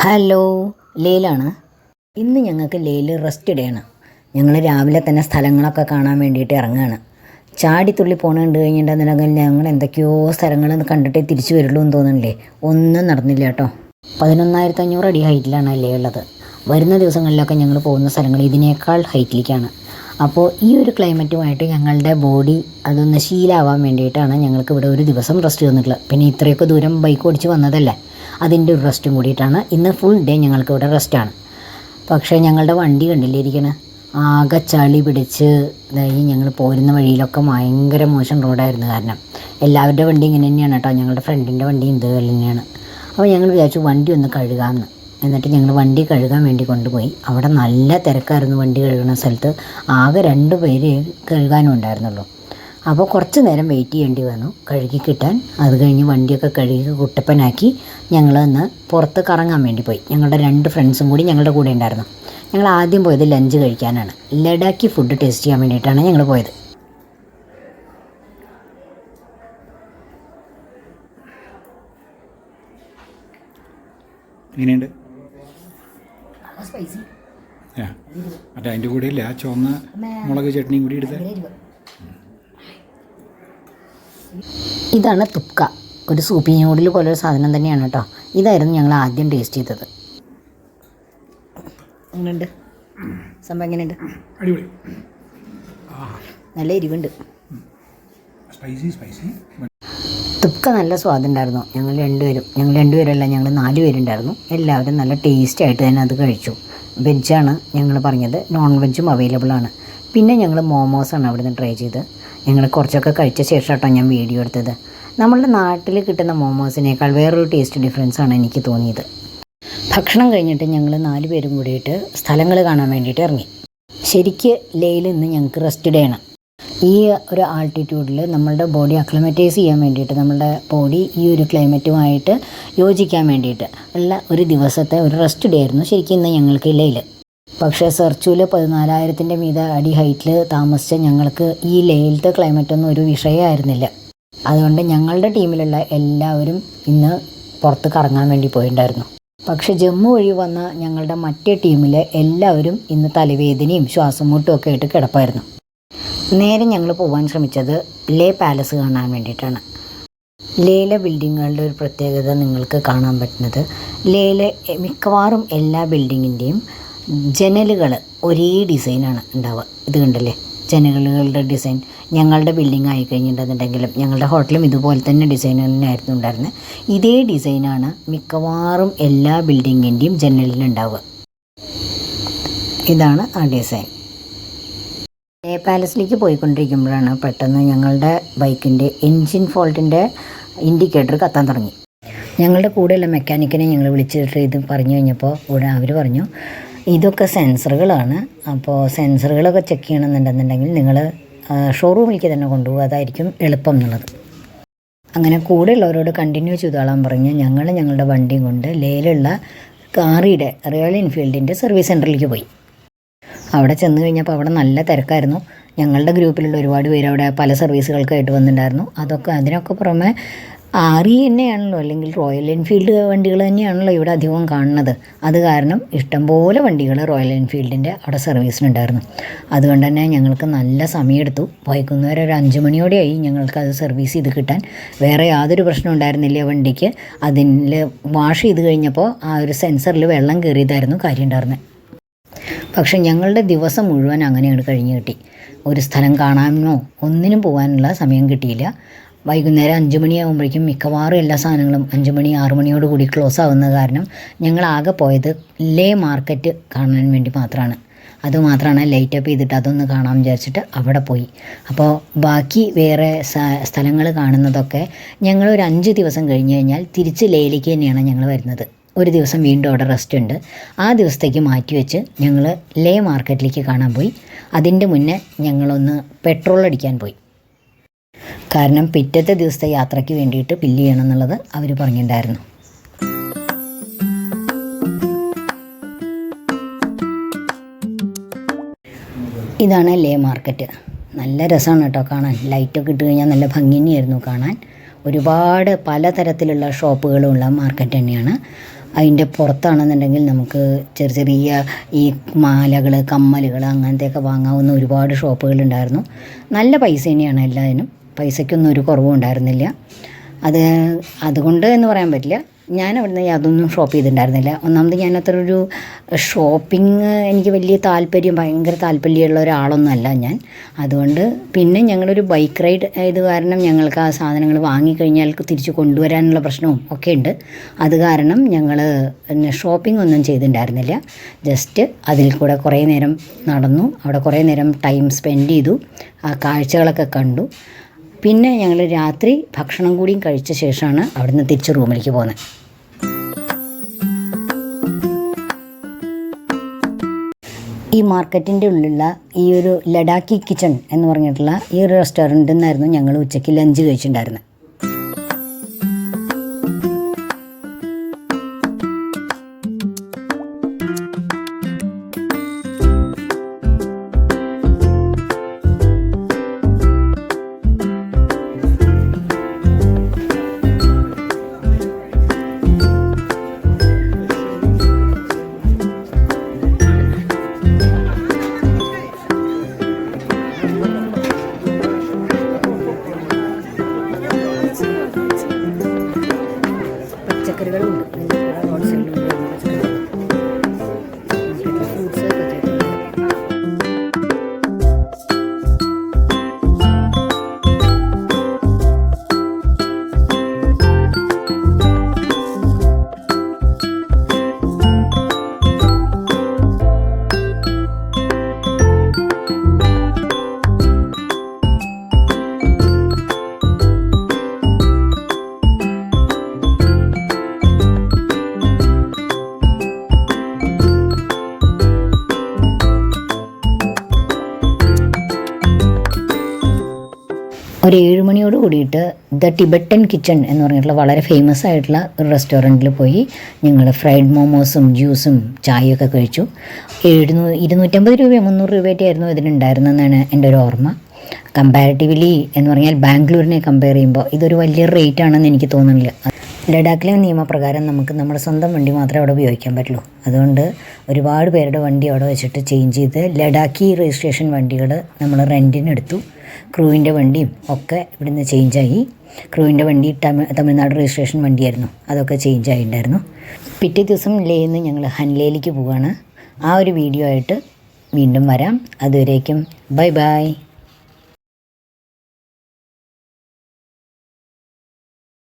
Hello ലേലാണ്. ഇന്ന് ഞങ്ങൾക്ക് ലേയിൽ rest ആണ്. ഞങ്ങൾ രാവിലെ തന്നെ സ്ഥലങ്ങളൊക്കെ കാണാൻ വേണ്ടിയിട്ട് ഇറങ്ങുകയാണ് ചാടിത്തുള്ളി തുള്ളി കണ്ടു കഴിഞ്ഞിട്ടുണ്ടെന്നുണ്ടെങ്കിൽ ഞങ്ങൾ എന്തൊക്കെയോ സ്ഥലങ്ങൾ കണ്ടിട്ടേ തിരിച്ചു വരുള്ളൂ എന്ന് തോന്നുന്നില്ലേ? ഒന്നും നടന്നില്ല കേട്ടോ. പതിനൊന്നായിരത്തി അഞ്ഞൂറ് അടി ഹൈറ്റിലാണ് ലേ ഉള്ളത്. വരുന്ന ദിവസങ്ങളിലൊക്കെ ഞങ്ങൾ പോകുന്ന സ്ഥലങ്ങൾ ഇതിനേക്കാൾ ഹൈറ്റിലേക്കാണ് അപ്പോൾ ഈ ഒരു ക്ലൈമറ്റുമായിട്ട് ഞങ്ങളുടെ ബോഡി അതൊന്ന് ശീലാവാൻ വേണ്ടിയിട്ടാണ് ഞങ്ങൾക്ക് ഇവിടെ ഒരു ദിവസം റെസ്റ്റ് തന്നിട്ടുള്ളത്. പിന്നെ ഇത്രയൊക്കെ ദൂരം ബൈക്ക് ഓടിച്ച് വന്നതല്ലേ? അതിന്റെ ഒരു റെസ്റ്റും കൂടിയിട്ടാണ്. ഇന്ന് ഫുൾ ഡേ ഞങ്ങൾക്ക് ഇവിടെ റെസ്റ്റാണ് പക്ഷേ ഞങ്ങളുടെ വണ്ടി കണ്ടില്ലേ ഇരിക്കണേ? ആകെ ചളി പിടിച്ച് ഇതായി ഞങ്ങൾ പോരുന്ന വഴിയിലൊക്കെ ഭയങ്കര മോശം റോഡായിരുന്നു കാരണം. എല്ലാവരുടെ വണ്ടി ഇങ്ങനെ തന്നെയാണ് കേട്ടോ. ഞങ്ങളുടെ ഫ്രണ്ടിന്റെ വണ്ടി ഇത് തന്നെയാണ്. അപ്പോൾ ഞങ്ങൾ വിചാരിച്ചു വണ്ടി ഒന്ന് കഴുകാമെന്ന്. എന്നിട്ട് ഞങ്ങൾ വണ്ടി കഴുകാൻ വേണ്ടി കൊണ്ടുപോയി. അവിടെ നല്ല തിരക്കായിരുന്നു വണ്ടി കഴുകുന്ന സ്ഥലത്ത്. ആകെ രണ്ട് പേര് കഴുകാനും ഉണ്ടായിരുന്നുള്ളൂ. അപ്പോൾ കുറച്ച് നേരം വെയിറ്റ് ചെയ്യേണ്ടി വന്നു. കഴുകി കിട്ടാൻ. അത് കഴിഞ്ഞ് വണ്ടിയൊക്കെ കഴുകി കുട്ടപ്പനാക്കി ഞങ്ങൾ ഒന്ന് പുറത്ത് കറങ്ങാൻ വേണ്ടി പോയി. ഞങ്ങളുടെ രണ്ട് ഫ്രണ്ട്സും കൂടി ഞങ്ങളുടെ കൂടെ ഉണ്ടായിരുന്നു. ഞങ്ങൾ ആദ്യം പോയത് ലഞ്ച് കഴിക്കാനാണ്. ലഡാക്കി ഫുഡ് ടേസ്റ്റ് ചെയ്യാൻ വേണ്ടിയിട്ടാണ് ഞങ്ങൾ പോയത്. എങ്ങനെയുണ്ട്? സ്പൈസി മറ്റേ അതിന്റെ കൂടെ ഇല്ല ആ ചുവന്ന മുളക് ചട്നിയും കൂടി എടുത്ത്? ഇതാണ് തുപ്ക. ഒരു സൂപ്പി നൂഡിൽ പോലെ ഒരു സാധനം തന്നെയാണ് കേട്ടോ ഇതായിരുന്നു ഞങ്ങൾ ആദ്യം ടേസ്റ്റ് ചെയ്തത്. എങ്ങനെയുണ്ട്? സംഭവം എങ്ങനെയുണ്ട്? അടിപൊളി. നല്ല എരിവുണ്ട്. സ്പൈസി സ്പൈസി തുപ്ക നല്ല സ്വാദുണ്ടായിരുന്നു ഞങ്ങൾ രണ്ടുപേരും ഞങ്ങൾ രണ്ടുപേരല്ല ഞങ്ങൾ നാല് പേരുണ്ടായിരുന്നു എല്ലാവരും നല്ല ടേസ്റ്റ് ആയിട്ട് തന്നെ അത് കഴിച്ചു. വെജാണ് ഞങ്ങൾ പറഞ്ഞത്. നോൺ വെജും അവൈലബിൾ ആണ്. പിന്നെ ഞങ്ങൾ മോമോസാണ് അവിടുന്ന് ട്രൈ ചെയ്ത് ഞങ്ങൾ കുറച്ചൊക്കെ കഴിച്ച ശേഷം കേട്ടോ ഞാൻ വീഡിയോ എടുത്തത്. നമ്മളുടെ നാട്ടിൽ കിട്ടുന്ന മോമോസിനേക്കാൾ വേറൊരു ടേസ്റ്റ് ഡിഫറൻസ് ആണ് എനിക്ക് തോന്നിയത്. ഭക്ഷണം കഴിഞ്ഞിട്ട് ഞങ്ങൾ നാല് പേരും കൂടിയിട്ട് സ്ഥലങ്ങൾ കാണാൻ വേണ്ടിയിട്ട് ഇറങ്ങി. ശരിക്ക് ലേയിൽ നിന്ന് ഞങ്ങൾക്ക് റെസ്റ്റ് ഡേ ആണ്. ഈ ഒരു ആൾട്ടിറ്റ്യൂഡിൽ നമ്മളുടെ ബോഡി അക്ലമറ്റൈസ് ചെയ്യാൻ വേണ്ടിയിട്ട് നമ്മളുടെ ബോഡി ഈ ഒരു ക്ലൈമറ്റുമായിട്ട് യോജിക്കാൻ വേണ്ടിയിട്ട് ഉള്ള ഒരു ദിവസത്തെ ഒരു റെസ്റ്റ് ഡേ ആയിരുന്നു ശരിക്കും ഇന്ന് ഞങ്ങൾക്ക് ലേയിൽ. പക്ഷേ സെർച്ചൂൽ പതിനാലായിരത്തിന്റെ മീത അടി ഹൈറ്റിൽ താമസിച്ച ഞങ്ങൾക്ക് ഈ ലെയിൽത്ത് ക്ലൈമറ്റ് ഒന്നും ഒരു വിഷയമായിരുന്നില്ല. അതുകൊണ്ട് ഞങ്ങളുടെ ടീമിലുള്ള എല്ലാവരും ഇന്ന് പുറത്ത് കറങ്ങാൻ വേണ്ടി പോയിട്ടുണ്ടായിരുന്നു പക്ഷേ ജമ്മു വഴി വന്ന ഞങ്ങളുടെ മറ്റേ ടീമിലെ എല്ലാവരും ഇന്ന് തലവേദനയും ശ്വാസം മുട്ടും ഒക്കെ ആയിട്ട് കിടപ്പായിരുന്നു. നേരെ ഞങ്ങൾ പോകാൻ ശ്രമിച്ചത് ലേ പാലസ് കാണാൻ വേണ്ടിയിട്ടാണ്. ലേയിലെ ബിൽഡിങ്ങുകളുടെ ഒരു പ്രത്യേകത നിങ്ങൾക്ക് കാണാൻ പറ്റുന്നത് ലേയിലെ മിക്കവാറും എല്ലാ ബിൽഡിങ്ങിന്റെയും ജനലുകൾ ഒരേ ഡിസൈനാണ് ഉണ്ടാവുക. ഇത് കണ്ടല്ലേ? ജനലുകളുടെ ഡിസൈൻ. ഞങ്ങളുടെ ബിൽഡിംഗ് ആയി കഴിഞ്ഞിട്ടുണ്ടെന്നുണ്ടെങ്കിലും ഞങ്ങളുടെ ഹോട്ടലും ഇതുപോലെ തന്നെ ഡിസൈൻ തന്നെയായിരുന്നു ഉണ്ടായിരുന്നത്. ഇതേ ഡിസൈനാണ് മിക്കവാറും എല്ലാ ബിൽഡിങ്ങിന്റെയും ജനലിലുണ്ടാവുക. ഇതാണ് ആ ഡിസൈൻ ലേ പാലസിലേക്ക് പോയിക്കൊണ്ടിരിക്കുമ്പോഴാണ് പെട്ടെന്ന് ഞങ്ങളുടെ ബൈക്കിന്റെ എൻജിൻ ഫോൾട്ടിന്റെ ഇൻഡിക്കേറ്റർ കത്താൻ തുടങ്ങി. ഞങ്ങളുടെ കൂടെയുള്ള മെക്കാനിക്കിനെ ഞങ്ങൾ വിളിച്ചിട്ട് ഇത് പറഞ്ഞു കഴിഞ്ഞപ്പോൾ ഇവിടെ അവർ പറഞ്ഞു ഇതൊക്കെ സെൻസറുകളാണ്. അപ്പോൾ സെൻസറുകളൊക്കെ ചെക്ക് ചെയ്യണമെന്നുണ്ടെന്നുണ്ടെങ്കിൽ നിങ്ങൾ ഷോറൂമിലേക്ക് തന്നെ കൊണ്ടുപോകുക അതായിരിക്കും എളുപ്പം എന്നുള്ളത്. അങ്ങനെ കൂടെയുള്ളവരോട് കണ്ടിന്യൂ ചെയ്തോളാൻ പറഞ്ഞ് ഞങ്ങൾ ഞങ്ങളുടെ വണ്ടി കൊണ്ട് ലേലുള്ള കാറിയുടെ റോയൽ എൻഫീൽഡിന്റെ സർവീസ് സെന്ററിലേക്ക് പോയി. അവിടെ ചെന്ന് കഴിഞ്ഞപ്പോൾ അവിടെ നല്ല തിരക്കായിരുന്നു. ഞങ്ങളുടെ ഗ്രൂപ്പിലുള്ള ഒരുപാട് പേര് അവിടെ പല സർവീസുകൾക്കായിട്ട് വന്നിട്ടുണ്ടായിരുന്നു. അതൊക്കെ അതിനൊക്കെ പുറമെ ആറി തന്നെയാണല്ലോ അല്ലെങ്കിൽ റോയൽ എൻഫീൽഡ് വണ്ടികൾ തന്നെയാണല്ലോ ഇവിടെ അധികവും കാണുന്നത്. അത് കാരണം ഇഷ്ടംപോലെ വണ്ടികൾ റോയൽ എൻഫീൽഡിന്റെ അവിടെ സർവീസിനുണ്ടായിരുന്നു അതുകൊണ്ട് തന്നെ ഞങ്ങൾക്ക് നല്ല സമയമെടുത്തു. വൈകുന്നേരം ഒരു അഞ്ച് മണിയോടെയായി ഞങ്ങൾക്ക് അത് സർവീസ് ചെയ്ത് കിട്ടാൻ. വേറെ യാതൊരു പ്രശ്നം ഉണ്ടായിരുന്നില്ല വണ്ടിക്ക്. അതിൽ വാഷ് ചെയ്ത് കഴിഞ്ഞപ്പോൾ ആ ഒരു സെൻസറിൽ വെള്ളം കയറിയതായിരുന്നു കാര്യം ഉണ്ടായിരുന്നത് പക്ഷെ ഞങ്ങളുടെ ദിവസം മുഴുവൻ അങ്ങനെയാണ് കഴിഞ്ഞു കിട്ടി. ഒരു സ്ഥലം കാണാനോ ഒന്നിനും പോകാനുള്ള സമയം കിട്ടിയില്ല. വൈകുന്നേരം അഞ്ച് മണിയാകുമ്പോഴേക്കും മിക്കവാറും എല്ലാ സാധനങ്ങളും അഞ്ച് മണി ആറ് മണിയോട് കൂടി ക്ലോസ് ആവുന്ന കാരണം ഞങ്ങൾ ആകെ പോയത് ലേ മാർക്കറ്റ് കാണാൻ വേണ്ടി മാത്രമാണ് അതുമാത്രമാണ് ലൈറ്റ് അപ്പ് ചെയ്തിട്ട് അതൊന്ന് കാണാൻ വിചാരിച്ചിട്ട് അവിടെ പോയി. അപ്പോൾ ബാക്കി വേറെ സ്ഥലങ്ങൾ കാണുന്നതൊക്കെ ഞങ്ങൾ ഒരു അഞ്ച് ദിവസം കഴിഞ്ഞ് കഴിഞ്ഞാൽ തിരിച്ച് ലേയിലേക്ക് തന്നെയാണ് ഞങ്ങൾ വരുന്നത്. ഒരു ദിവസം വീണ്ടും അവിടെ റെസ്റ്റ് ഉണ്ട്. ആ ദിവസത്തേക്ക് മാറ്റി വെച്ച് ഞങ്ങൾ ലേ മാർക്കറ്റിലേക്ക് കാണാൻ പോയി. അതിന്റെ മുന്നേ ഞങ്ങളൊന്ന് പെട്രോൾ അടിക്കാൻ പോയി. കാരണം പിറ്റത്തെ ദിവസത്തെ യാത്രയ്ക്ക് വേണ്ടിയിട്ട് ബില്ല് ചെയ്യണം എന്നുള്ളത് അവർ പറഞ്ഞിട്ടുണ്ടായിരുന്നു ഇതാണ് ലേ മാർക്കറ്റ്. നല്ല രസമാണ് കേട്ടോ കാണാൻ. ലൈറ്റൊക്കെ ഇട്ട് കഴിഞ്ഞാൽ നല്ല ഭംഗി തന്നെയായിരുന്നു കാണാൻ. ഒരുപാട് പലതരത്തിലുള്ള ഷോപ്പുകളുള്ള മാർക്കറ്റ് തന്നെയാണ്. അതിന്റെ പുറത്താണെന്നുണ്ടെങ്കിൽ നമുക്ക് ചെറിയ ചെറിയ ഈ മാലകൾ കമ്മലുകൾ അങ്ങനത്തെയൊക്കെ വാങ്ങാവുന്ന ഒരുപാട് ഷോപ്പുകളുണ്ടായിരുന്നു നല്ല പൈസ തന്നെയാണ് എല്ലാത്തിനും. പൈസയ്ക്കൊന്നും ഒരു കുറവും ഉണ്ടായിരുന്നില്ല. അത് അതുകൊണ്ട് എന്ന് പറയാൻ പറ്റില്ല. ഞാൻ അവിടുന്ന് യാതൊന്നും ഷോപ്പ് ചെയ്തിട്ടുണ്ടായിരുന്നില്ല. ഒന്നാമത് ഞാൻ അത്ര ഒരു ഷോപ്പിംഗ് എനിക്ക് വലിയ താല്പര്യം ഭയങ്കര താല്പര്യമുള്ള ഒരാളൊന്നും അല്ല ഞാൻ. അതുകൊണ്ട് പിന്നെ ഞങ്ങളൊരു ബൈക്ക് റൈഡ് ആയത് കാരണം ഞങ്ങൾക്ക് ആ സാധനങ്ങൾ വാങ്ങിക്കഴിഞ്ഞാൽ തിരിച്ച് കൊണ്ടുവരാനുള്ള പ്രശ്നവും ഒക്കെ ഉണ്ട്. അത് കാരണം ഞങ്ങൾ ഷോപ്പിംഗ് ഒന്നും ചെയ്തിട്ടുണ്ടായിരുന്നില്ല. ജസ്റ്റ് അതിൽ കൂടെ കുറേ നേരം നടന്നു. അവിടെ കുറേ നേരം ടൈം സ്പെൻഡ് ചെയ്തു. ആ കാഴ്ചകളൊക്കെ കണ്ടു. പിന്നെ ഞങ്ങൾ രാത്രി ഭക്ഷണം കൂടിയും കഴിച്ച ശേഷമാണ് അവിടുന്ന് തിരിച്ച് റൂമിലേക്ക് പോകുന്നത്. ഈ മാർക്കറ്റിന്റെ ഉള്ളിലുള്ള ഈ ഒരു ലഡാക്കി കിച്ചൺ എന്ന് പറഞ്ഞിട്ടുള്ള ഈ ഒരു റെസ്റ്റോറന്റിൽ നിന്നായിരുന്നു ഞങ്ങൾ ഉച്ചയ്ക്ക് ലഞ്ച് കഴിച്ചിട്ടുണ്ടായിരുന്നത്. പച്ചക്കറികളുണ്ട്. ഒരു കൂടിയിട്ട് ദ ടിബറ്റൻ കിച്ചൺ എന്ന് പറഞ്ഞിട്ടുള്ള വളരെ ഫേമസ് ആയിട്ടുള്ള ഒരു റെസ്റ്റോറന്റിൽ പോയി ഞങ്ങൾ ഫ്രൈഡ് മോമോസും ജ്യൂസും ചായയൊക്കെ കഴിച്ചു. എഴുന്നൂ ഇരുന്നൂറ്റമ്പത് രൂപയോ മുന്നൂറ് രൂപയൊക്കെ ആയിരുന്നു ഇതിനുണ്ടായിരുന്നതെന്നാണ് എന്റെ ഒരു ഓർമ്മ. കമ്പാരിറ്റീവ്ലി എന്ന് പറഞ്ഞാൽ ബാംഗ്ലൂരിനെ കമ്പയർ ചെയ്യുമ്പോൾ ഇതൊരു വലിയ റേറ്റ് ആണെന്ന് എനിക്ക് തോന്നുന്നില്ല. ലഡാക്കിലെ നിയമപ്രകാരം നമുക്ക് നമ്മുടെ സ്വന്തം വണ്ടി മാത്രമേ അവിടെ ഉപയോഗിക്കാൻ പറ്റുള്ളൂ. അതുകൊണ്ട് ഒരുപാട് പേരുടെ വണ്ടി അവിടെ വെച്ചിട്ട് ചേഞ്ച് ചെയ്ത് ലഡാക്കി രജിസ്ട്രേഷൻ വണ്ടികൾ നമ്മൾ റെന്റിനെടുത്തു ക്രൂവിന്റെ വണ്ടിയും ഒക്കെ ഇവിടുന്ന് ചേഞ്ചായി ക്രൂവിന്റെ വണ്ടി തമിഴ് തമിഴ്നാട് രജിസ്ട്രേഷൻ വണ്ടിയായിരുന്നു. അതൊക്കെ ചേഞ്ച് ആയിട്ടുണ്ടായിരുന്നു. പിറ്റേ ദിവസം ലേയിൽ നിന്ന് ഞങ്ങൾ ഹൻലേയിലേക്ക് പോവുകയാണ് ആ ഒരു വീഡിയോ ആയിട്ട് വീണ്ടും വരാം. അതുവരേക്കും ബൈ ബൈ.